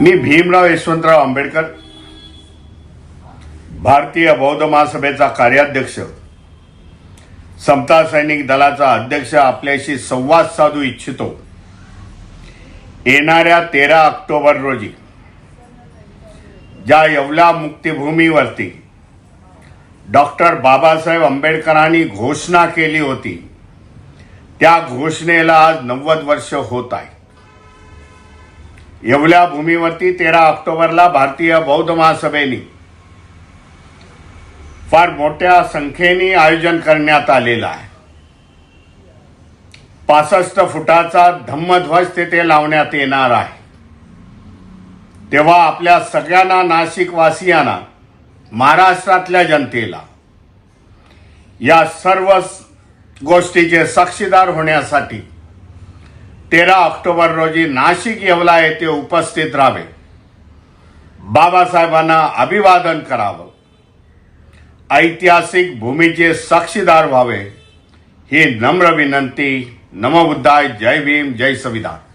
मी भीमराव यशवंतराव आंबेडकर भारतीय बौद्ध महासभेचा कार्याध्यक्ष समता सैनिक दलाचा अध्यक्ष आपल्याशी संवाद साधू इच्छितो. येणाऱ्या तेरा ऑक्टोबर रोजी ज्या येवला मुक्तीभूमीवरती डॉक्टर बाबासाहेब आंबेडकरांनी घोषणा केली होती त्या घोषणेला आज नव्वद वर्ष होत आहे. येवल्या भूमीवरती तेरा ऑक्टोबरला भारतीय बौद्ध महासभेने फार मोठ्या संख्येने आयोजन करण्यात आलेलं आहे. पासष्ट फुटाचा धम्मध्वज तेथे लावण्यात येणार आहे. तेव्हा आपल्या सगळ्यांना नाशिकवासियांना महाराष्ट्रातल्या जनतेला या सर्व गोष्टीचे साक्षीदार होण्यासाठी तेरा ऑक्टोबर रोजी नाशिक येवला येथे उपस्थित राहावे. बाबासाहेबांना अभिवादन करावं. ऐतिहासिक भूमीचे साक्षीदार व्हावे ही नम्र विनंती. नमबुद्धाय जय भीम जय संविधान.